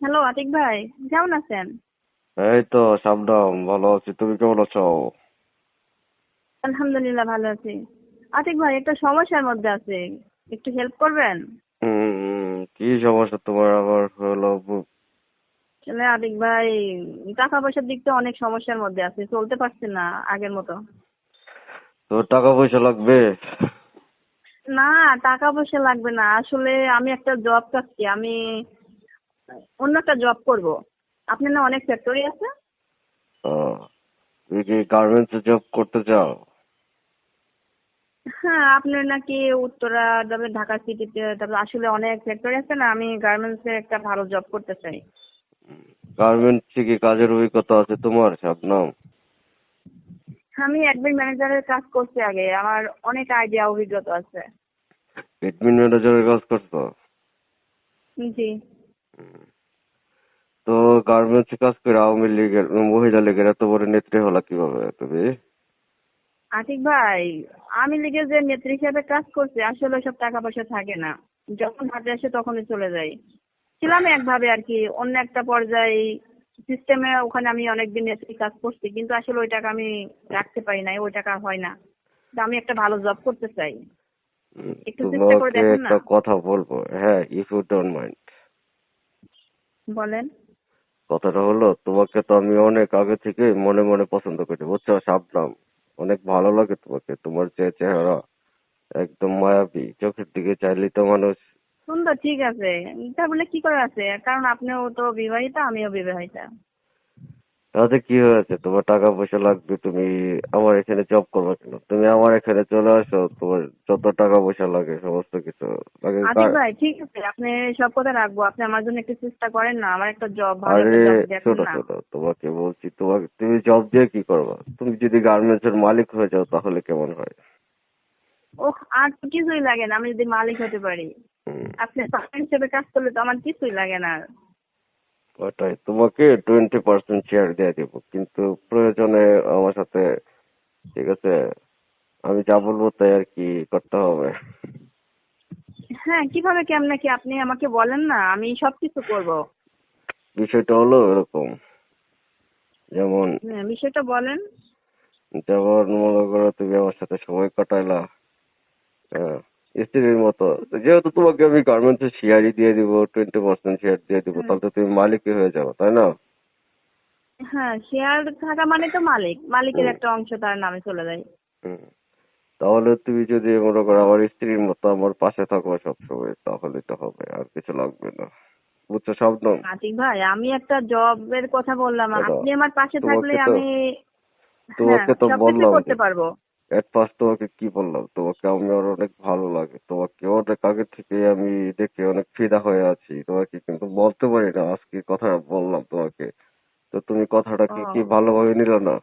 Hello Atik ভাই কেমন আছেন? এই তো শাবনাম ভালো আছি। তুমি কেমন আছো? আলহামদুলিল্লাহ ভালো আছি। আতিক ভাই একটা সমস্যার মধ্যে আছে। একটু হেল্প করবেন? কি সমস্যা তোমার? আবার হলো আসলে আতিক ভাই টাকা পয়সার দিক থেকে অনেক সমস্যার মধ্যে আছে চলতে পারছি না আগের মতো। তো টাকা পয়সা লাগবে? না টাকা পয়সা লাগবে না। আসলে আমি একটা জব করছি আমি অন্য একটা জব করব। আপনার না অনেক ফ্যাক্টরি আছে? তুমি কি গার্মেন্টস জব করতে চাও? হ্যাঁ আপনার নাকি উত্তরা তারপরে ঢাকা সিটিতে তারপরে আসলে অনেক ফ্যাক্টরি আছে না আমি গার্মেন্টস এর একটা ভালো জব করতে চাই। গার্মেন্টস কি কাজের অভিজ্ঞতা আছে তোমার শাবনাম আমি অ্যাডমিন ম্যানেজারের কাজ করছি আগে আমার অনেক আইডিয়া অভিজ্ঞতা আছে। এডমিন ম্যানেজারের কাজ করছ? জি। তো গার্মেন্টস কাজ করে আওয়ামী লীগের মহিলা লীগের এত বড় নেত্রী হলা কীভাবে তুমি? আতিক ভাই আমি লিগে যে নেত্রী হিসেবে কাজ করছি আসলে সব টাকা পয়সা থাকে না। যখন হাতে আসে তখনই চলে যাই ছিলাম একভাবে আর কি অন্য একটা পর্যায়ে সিস্টেমে ওখানে আমি অনেকদিন নেত্রী কাজ করছি কিন্তু আসলে ওই টাকা আমি রাখতে পারি নাই ওই টাকা হয় না। তো আমি একটা ভালো জব করতে চাই। একটু চেষ্টা করে দেখুন না। একটা কথা বলব। হ্যাঁ ইফ ইউ ডোন্ট মাইন্ড বলেন। কথাটা হলো তোমাকে তো আমি অনেক আগে থেকে মনে মনে পছন্দ করি বুঝছ? সাবধান। অনেক ভালো লাগে তোমাকে তোমার যে চেহারা একদম মায়াবী চোখের দিকে চাইলে তো মানুষ সুন্দর ঠিক আছে। তা বলে কি করে আছে? কারণ আপনিও তো বিবাহিতা আমিও বিবাহিতা। তাতে কি হয়েছে? তোমার টাকা পয়সা লাগবে তুমি আমার এখানে জব করবে কেন? তুমি আমার এখানে চলে আসো তোমার যত টাকা পয়সা লাগে সমস্ত কিছু। লাগে ভাই ঠিক আছে আপনি সব কথা রাখব। আপনি আমার জন্য একটু চেষ্টা করেন না আমার একটা জব ভালো আরে শোনো শোনো তোমাকে বলছি তোমাকে তুমি জব দিয়ে কি করবা? তুমি যদি গার্মেন্টস এর মালিক হয়ে যাও তাহলে কেমন হয়? ও আর তো কিছুই লাগে না আমি যদি মালিক হতে পারি। আপনি হিসেবে কাজ করলে তো আমার কিছুই লাগে না। ওটাই। তোমাকে টোয়েন্টি পার্সেন্ট শেয়ার দিয়ে দিব কিন্তু প্রয়োজনে আমার সাথে ঠিক আছে আমি যা বলব তাই আর কি করতে হবে। হ্যাঁ কীভাবে কেমনে কি আপনি আমাকে বলেন না আমি সবকিছু করব। বিষয়টা হলো এরকম। যেমন হ্যাঁ, বিষয়টা বলেন। যেমন মনে করো তুমি আমার সাথে সময় কাটাইলা হ্যাঁ, স্ত্রীর মতো। যেহেতু তোমাকে আমি গার্মেন্টস এর শেয়ারই দিয়ে দিব টোয়েন্টি পার্সেন্ট শেয়ার দিয়ে দিব। তাহলে তো তুমি মালিকই হয়ে যাবে তাই না? হ্যাঁ শেয়ার থাকা মানে তো মালিক মালিকের একটা অংশ তার নামে চলে যায়। তাহলে তুমি যদি মনে করো আমার স্ত্রীর মতো আমার পাশে থাকো সবসময় তাহলে তো হবে আর কিছু লাগবে না। বুঝছ শব্দম আতিক ভাই আমি একটা জবের কথা বললাম আপনি আমার পাশে থাকলে আমি তোমাকে হ্যাঁ তো সবকিছু বললাম করতে পারব। এট ফার্স্ট তোমাকে কি বললাম? তোমাকে আমার অনেক ভালো লাগে। তোমাকে অনেক আগে থেকে আমি দেখে অনেক ফিদা হয়ে আছি। তোমাকে কিন্তু বলতে পারি না আজকে কথা বললাম তোমাকে। তো তুমি কথাটা কি। কি ভালোভাবে নিলে না?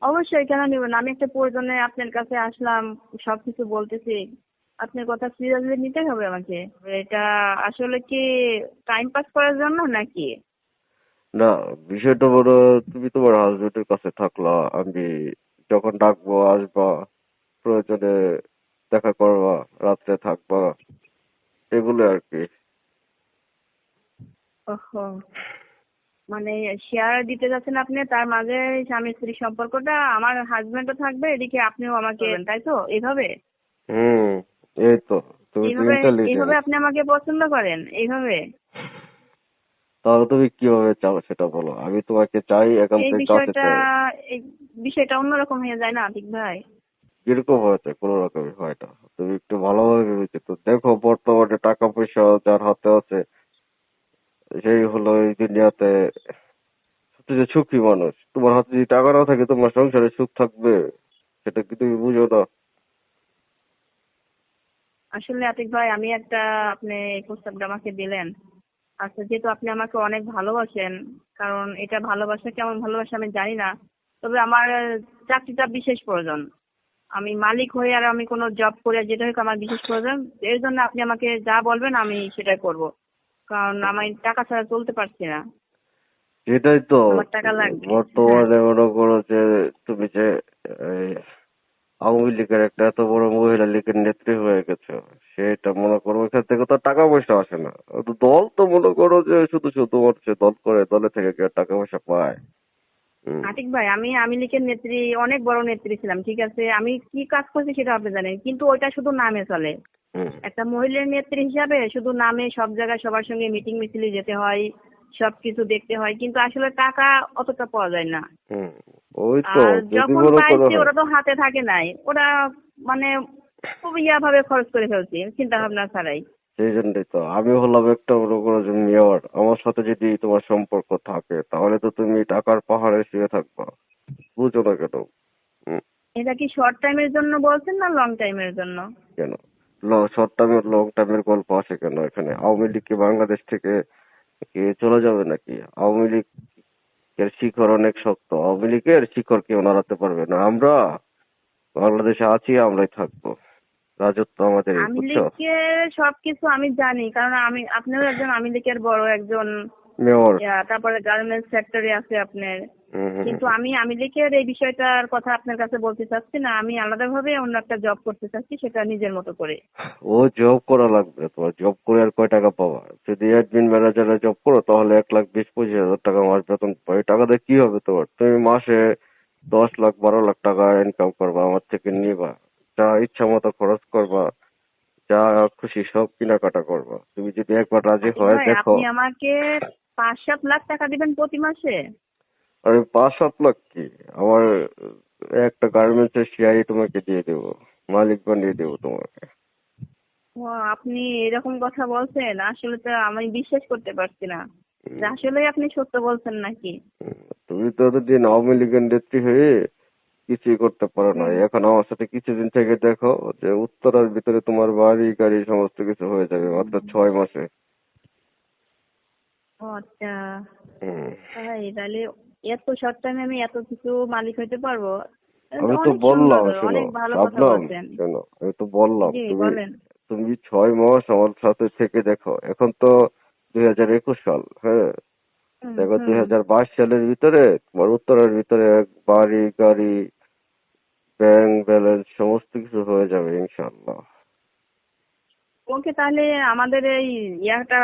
অবশ্যই কেন নিব না? আমি একটা প্রয়োজনে আপনার কাছে আসলাম সবকিছু বলতেছি। আপনার কথা সিরিয়াসলি নিতে হবে আমাকে। এটা আসলে কি টাইম পাস করার জন্য নাকি? না বিষয়টা বড় তুমি তোমার হাজবেন্ডের কাছে থাকলা আমি যখন ডাকবো আসবা প্রয়োজনে দেখা করবা রাত্রে থাকবা এগুলো আর কি। ওহো মানে শেয়ার দিতে যাচ্ছেন আপনি তার মাঝে স্বামী স্ত্রী সম্পর্কটা আমার হাজবেন্ডও থাকবে এদিকে আপনিও আমাকে তাই তো? এইভাবে হুম এই তো এইভাবে এইভাবে আপনি আমাকে পছন্দ করেন এইভাবে তাহলে তুমি কীভাবে চাও সেটা বলো। আমি তোমাকে চাই এই একান্তের কাছে বিষয়টা চাই। এই বিষয়টা অন্যরকম হয়ে যায় না আতিক ভাই? কীরকম হয়েছে? কোনো রকমই হয় না। তুমি একটু ভালোভাবে ভেবেছো। তো দেখো বর্তমানে টাকা পয়সা যার হাতে আছে সেই হলো এই দুনিয়াতে সবচেয়ে সুখী মানুষ। তোমার হাতে যদি টাকা না থাকে তোমার সংসারে সুখ থাকবে। সেটা কি তুমি বুঝো না? আসলে আতিক ভাই আমি একটা আপনি এই প্রস্তাবটা আমাকে দিলেন। আচ্ছা যেহেতু আপনি আমাকে অনেক ভালোবাসেন কারণ এটা ভালোবাসা কেমন ভালোবাসা আমি জানি না তবে আমার চাকরিটা বিশেষ প্রয়োজন। আমি মালিক হয়ে আর আমি কোনো জব করে যেটা হোক আমার বিশেষ প্রয়োজন। এর জন্য আপনি আমাকে যা বলবেন আমি সেটাই করব। কারণ আমি টাকা ছাড়া চলতে পারছি না। সেটাই তো আমার টাকা লাগবে। বর্তমানে মনে করো যে তুমি যে আওয়ামী লীগের একটা এত বড় মহিলা লীগের নেত্রী হয়ে গেছে সেটা মনে করো ওইখান থেকে তো টাকা পয়সা আসে না দল তো মনে করো যে শুধু শুধুমাত্র সে দল করে দলে থেকে কেউ টাকা পয়সা পায় হুম। আতিক ভাই আমি আমি লীগের নেত্রী অনেক বড় নেত্রী ছিলাম ঠিক আছে আমি কি কাজ করছি সেটা আপনি জানেন কিন্তু ওইটা শুধু নামে চলে হুম। একটা মহিলার নেত্রী হিসাবে শুধু নামে সব জায়গায় সবার সঙ্গে মিটিং মিছিলে যেতে হয় সবকিছু দেখতে হয় কিন্তু আসলে টাকা অতটা পাওয়া যায় না হুম। ওই তো যখন পাইছি ওরা তো হাতে থাকে নাই। ওরা মানে খুব ইয়া ভাবে খরচ করে ফেলছি চিন্তা ভাবনা ছাড়াই। সেই জন্যই তো আমি হলাম একটা করো যে মেয়র। আমার সাথে যদি তোমার সম্পর্ক থাকে তাহলে তো তুমি টাকার পাহাড়ে শুয়ে থাকবা। বুঝো না কেন? এটা কি শর্ট টাইমের জন্য বলছেন না লং টাইমের জন্য? কেন? শর্ট টাইমের লং টাইমের গল্প আসে কেন এখানে? আওয়ামী লীগ কি বাংলাদেশ থেকে চলে যাবে নাকি? আওয়ামী লীগ এর শিখর অনেক শক্ত। আওয়ামী লীগের শিখর কেউ নাড়াতে পারবে না। আমরা বাংলাদেশে আছি আমরাই থাকব। রাজত্ব আমাদের আমি সবকিছু আমি জানি কারণ আমি আপনিও একজন আমি লীগের বড় একজন মেয়র। তারপরে গার্মেন্টস ফ্যাক্টরি আছে আপনার। কিন্তু। আমি আমি লীগের এই বিষয়টার কথা আপনার কাছে বলতে চাচ্ছি না আমি আলাদাভাবে অন্য একটা জব করতে চাচ্ছি সেটা নিজের মতো করে। ও জব করা লাগবে তোমার জব করে আর কয় টাকা পাবা? যদি অ্যাডমিন ম্যানেজারে জব করো তাহলে এক লাখ বিশ পঁচিশ হাজার টাকা মাস বেতন পাবে। টাকা দিয়ে কি হবে তোমার? তুমি মাসে দশ লাখ বারো লাখ টাকা ইনকাম করবা আমার থেকে নিবা। যা ইচ্ছা মতো খরচ করবা যা খুশি সব কেনাকাটা করবা। তুমি যদি একবার রাজি হয় দেখো। আপনি আমাকে পাঁচ সাত লাখ টাকা দিবেন প্রতি মাসে? আরে পাঁচ সাত লাখ কি? আমার একটা গার্মেন্টস এর শেয়ারই তোমাকে দিয়ে দেবো মালিক বানিয়ে দেবো তোমাকে। ও, আপনি এরকম কথা বলছেন আসলে তো আমি বিশ্বাস করতে পারছি না। যে আসলেই আপনি সত্য বলছেন নাকি? তুমি তো এতদিন আওয়ামী লীগের নেত্রী হয়ে কিছুই করতে পারো না। এখন আমার সাথে কিছুদিন থেকে দেখো যে উত্তরার ভিতরে তোমার বাড়ি গাড়ি সমস্ত কিছু হয়ে যাবে মাত্র ছয় মাসে। আচ্ছা। তাই তাহলে এত শর্ট টাইমে আমি এত কিছু মালিক হইতে পারব? আমি তো বললাম শোনো ভাবলাম শোনো আমি তো বললাম তুমি তুমি ছয় মাস আমার সাথে থেকে দেখো এখন তো দুই হাজার একুশ সাল হ্যাঁ? দেখো দুই হাজার বাইশ সালের ভিতরে তোমার উত্তরের ভিতরে বাড়ি গাড়ি ব্যাংক ব্যালেন্স সমস্ত কিছু হয়ে যাবে ইনশাল্লাহ ওকে তাহলে আমাদের এই ইয়াটা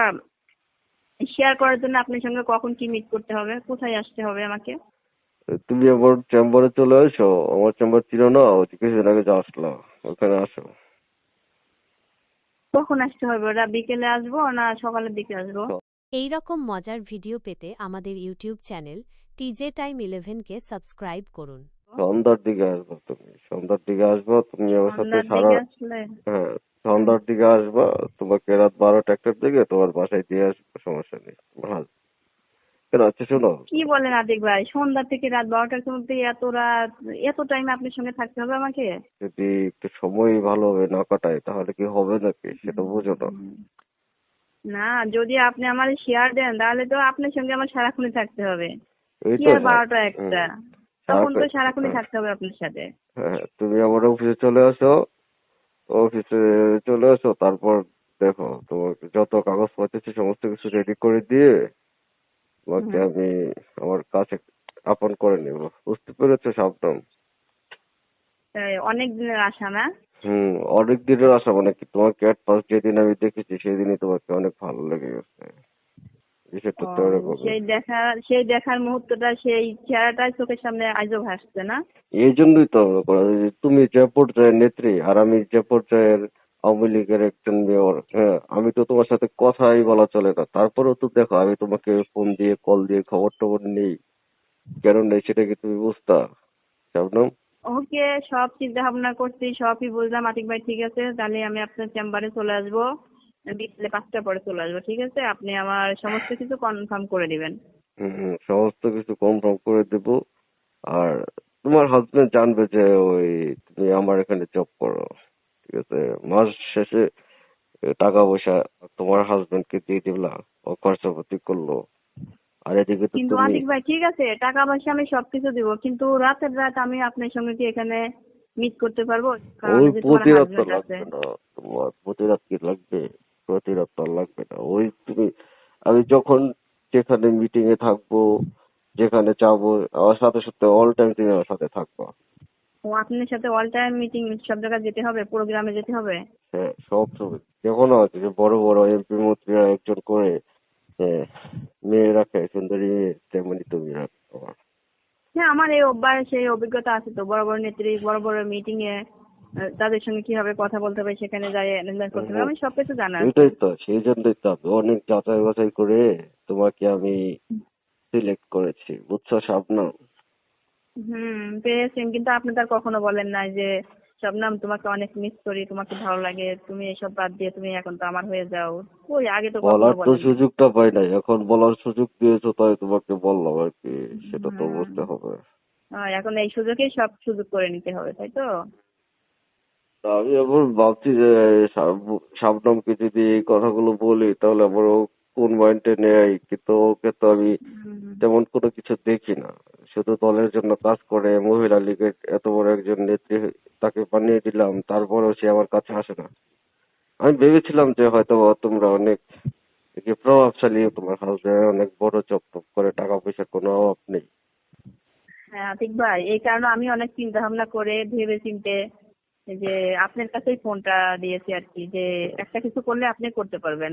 শেয়ার করার জন্য আপনার সঙ্গে কখন কি মিট করতে হবে? কোথায় আসতে হবে আমাকে? তুমি আমার চেম্বারে চলে এসো। আমার চেম্বার ছিল না ওই কিছুদিন আগে যা আসলো। ওখানে আসো। কখন আসতে হবে? ওরা বিকেলে আসব না সকালের দিকে আসব? এই রকম মজার ভিডিও পেতে আমাদের ইউটিউব চ্যানেল টিজে টাইম ইলেভেনকে সাবস্ক্রাইব করুন। সন্ধ্যার দিকে আসব তুমি। সন্ধ্যার দিকে আসব তুমি আমার সাথে সারা আসলে? হ্যাঁ। সন্ধ্যার দিকে আসবা তোমাকে রাত বারোটা একটার দিকে তোমার বাসায় দিয়ে আসব সমস্যা নেই ভালো। কেন আচ্ছা শোনো। কি বলেন আদিক ভাই? সন্ধ্যা থেকে রাত বারোটার মধ্যে এত রাত এত টাইম আপনার সঙ্গে থাকতে হবে আমাকে? যদি একটু সময় ভালোভাবে না কাটায় তাহলে কি হবে নাকি? সেটা বুঝো না। না যদি আপনি আমার শেয়ার দেন তাহলে তো আপনার সঙ্গে আমার সারাক্ষণই থাকতে হবে। এই কি আর বারোটা একটা। তখন তো সারাক্ষণই হ্যাঁ। থাকতে হবে আপনার সাথে। হ্যাঁ তুমি আমার অফিসে চলে আসো অফিসে চলে এসো তারপর দেখো তোমাকে যত কাগজপত্র আছে সমস্ত কিছু রেডি করে দিয়ে তোমাকে আমি আমার কাছে আপন করে নেব। বুঝতে পেরেছ সাবধান? অনেক দিনের আশা না হুম অনেক দিনের আশা মানে কি তোমার ক্যাট পাস যেদিন আমি দেখেছি সেদিনই তোমাকে অনেক ভালো লেগে গেছে বিষয়টা তো ও, এরকম সেই দেখা সেই দেখার মুহূর্তটা সেই চোখের সামনে আজও ভাসছে না? এই জন্যই তো তুমি যে পর্যায়ের নেত্রী আর আমি যে পর্যায়ের আওয়ামী লীগের একজন মেয়র হ্যাঁ আমি তো তোমার সাথে কথাই বলা চলে না। তারপরেও তো দেখো আমি তোমাকে ফোন দিয়ে কল দিয়ে খবর টবর নেই। কেন নেই সেটা কি তুমি বুঝতা? শাবনম ওকে সব চিন্তা ভাবনা করছি সবই বুঝলাম। আতিক ভাই ঠিক আছে তাহলে আমি আপনার চেম্বারে চলে আসব। বিকেলে পাঁচটার পরে চলে আসব ঠিক আছে? আপনি আমার সমস্ত কিছু কনফার্ম করে দিবেন। হুম হুম, সমস্ত কিছু কনফার্ম করে দেব। আর তোমার হাজবেন্ড জানবে যে ওই তুমি আমার এখানে জব করো ঠিক আছে? মাস শেষে টাকা পয়সা তোমার হাজবেন্ড কে দিয়ে দিলা ও খরচাপাতি করল। আর এদিকে তো কিন্তু আতিক ভাই ঠিক আছে টাকা পয়সা আমি সবকিছু দিব কিন্তু রাতের রাত আমি আপনার সঙ্গে কি এখানে মিট করতে পারব? কারণ প্রতি রাত লাগবে না তোমার প্রতি রাত কি লাগবে? প্রতি রাত তো আর লাগবে না ওই তুমি আমি যখন যেখানে মিটিং এ থাকব যেখানে যাব আমার সাথে সাথে অল টাইম তুমি আমার সাথে থাকবা। ও আপনার সাথে অল টাইম মিটিং সব জায়গায় যেতে হবে? প্রোগ্রামে যেতে হবে? হ্যাঁ সব ছবি যেমনও আছে যে বড় বড় এমপি মন্ত্রীরা একজন করে হ্যাঁ, মেয়ে রাখে সুন্দরী মেয়ে তেমনি তুমি রাখো হ্যাঁ আমার এই অভ্যাস সেই অভিজ্ঞতা আছে তো বড় বড় নেত্রী বড় বড় মিটিং এ তাদের সঙ্গে কীভাবে কথা বলতে হবে সেখানে যাই অ্যাটেন্ডেন্স করতে হবে আমি সবকিছু জানা। এটাই তো সেই জন্যই তো আমি অনেক যাচাই বাছাই করে তোমাকে আমি সিলেক্ট করেছি বুঝছ স্বপ্ন হুম পেয়েছেন কিন্তু আপনি তার কখনো বলেন নাই যে শবনাম তোমাকে অনেক মিস করি তোমাকে ভালো লাগে তুমি এসব বাদ দিয়ে তুমি এখন তো আমার হয়ে যাও ওই আগে তো বলার তো। সুযোগটা পাই নাই এখন বলার সুযোগ দিয়েছ তাই তোমাকে বললাম আর কি সেটা তো। বুঝতে হবে এখন এই সুযোগেই সব সুযোগ করে নিতে হবে তাই তা আমি এখন ভাবছি যে শাব- শাবনমকে যদি এই কথাগুলো বলি তাহলে আমার ও কোন মাইন্ডে নেয় কিন্তু ওকে তো আমি তেমন কোনো কিছু দেখি না। শুধু দলের জন্য কাজ করে মহিলা লীগের এত বড় একজন নেত্রী তাকে বানিয়ে দিলাম তারপরেও সে আমার কাছে আসে না। আমি ভেবেছিলাম যে হয়তো তোমরা অনেক যে প্রভাবশালী তোমার হাজবেন্ড অনেক বড় জব টপ করে টাকা পয়সার কোনো অভাব নেই। হ্যাঁ আতিক ভাই। এই কারণে আমি অনেক চিন্তা ভাবনা করে ভেবে চিনতে যে আপনার কাছেই ফোনটা দিয়েছি আর কি যে একটা কিছু করলে আপনি করতে পারবেন।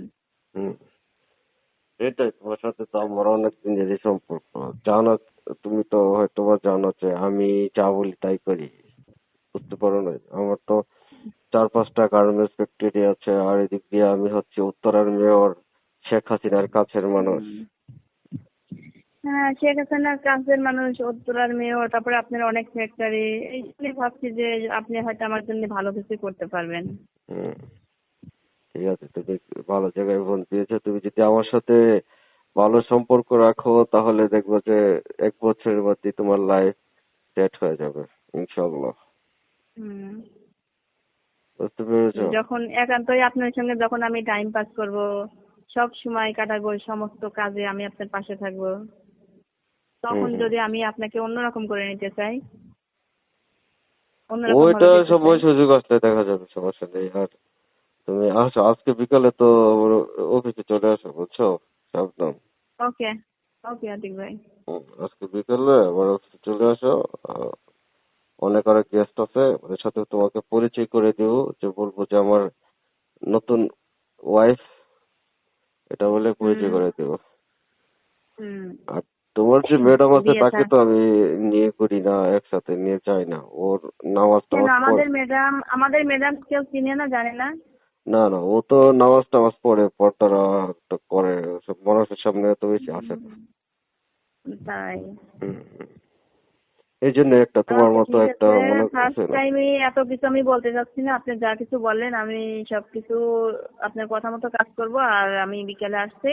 এটাই তোমার সাথে তো আমার অনেক দিনেরই সম্পর্ক। জানো তুমি তো হয়তো বা জানো যে আমি যা বলি তাই করি। বুঝতে পারো না আমার তো চার পাঁচটা গার্মেন্টস ফ্যাক্টরি আছে আর এদিক দিয়ে আমি হচ্ছে উত্তরার মেয়র শেখ হাসিনার কাছের মানুষ। হ্যাঁ শেখ হাসিনার কাছের মানুষ উত্তরার মেয়র তারপরে আপনার অনেক ফ্যাক্টরি এই জন্যই ভাবছি যে আপনি হয়তো আমার জন্য ভালো কিছু করতে পারবেন। ঠিক আছে তুমি ভালো জায়গায় ফোন দিয়েছ তুমি যদি আমার সাথে ভালো সম্পর্ক রাখো তাহলে দেখব যে এক বছরের মধ্যে তোমার লাইফ সেট হয়ে যাবে ইনশাল্লাহ হুম। বুঝতে পেরেছ? যখন একান্তই আপনার সঙ্গে যখন আমি টাইম পাস করব সব সময় কাটাবো সমস্ত কাজে আমি আপনার পাশে থাকব। তখন। যদি আমি আপনাকে অন্যরকম করে নিতে চাই ওইটা সময়। সুযোগ আসলে দেখা যাবে সমস্যা নেই। আর তুমি আসো আজকে বিকালে তো অফিসে চলে আসো বুঝছ? সাবধান। ওকে ওকে আতিক ভাই। আজকে বিকালে আমার অফিসে চলে আসো। অনেক অনেক গেস্ট আছে ওদের সাথে তোমাকে পরিচয় করে দিব যে বলব যে আমার নতুন ওয়াইফ এটা বলে পরিচয় করে দিব। আর তোমার যে ম্যাডাম আছে। তাকে তো আমি নিয়ে করি না একসাথে নিয়ে যাই না। ওর নামাজ কেন? টামাজ আমাদের পড়ে। ম্যাডাম আমাদের ম্যাডাম কেউ চিনে না জানে না? না না ও তো নামাজ টামাজ পড়ে তো করে সব মানুষের সামনে তো বেশি আসে না। তাই। হুম, হুম। এই জন্য একটা তোমার মতো একটা। মনে ফার্স্ট করছে না। টাইমে এত কিছু আমি বলতে চাচ্ছি না আপনি যা কিছু বললেন আমি সবকিছু আপনার কথা মতো কাজ করব আর আমি বিকেলে আসতে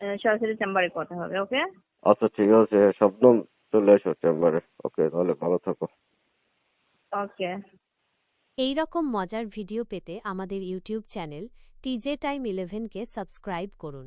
আহ, সরাসরি চেম্বারে কথা হবে ওকে? আচ্ছা ঠিক আছে শবনম চলে এসো চেম্বারে। ওকে তাহলে ভালো থাকো। ওকে। এই রকম মজার ভিডিও পেতে আমাদের ইউটিউব চ্যানেল টিজে টাইম ইলেভেনকে সাবস্ক্রাইব করুন।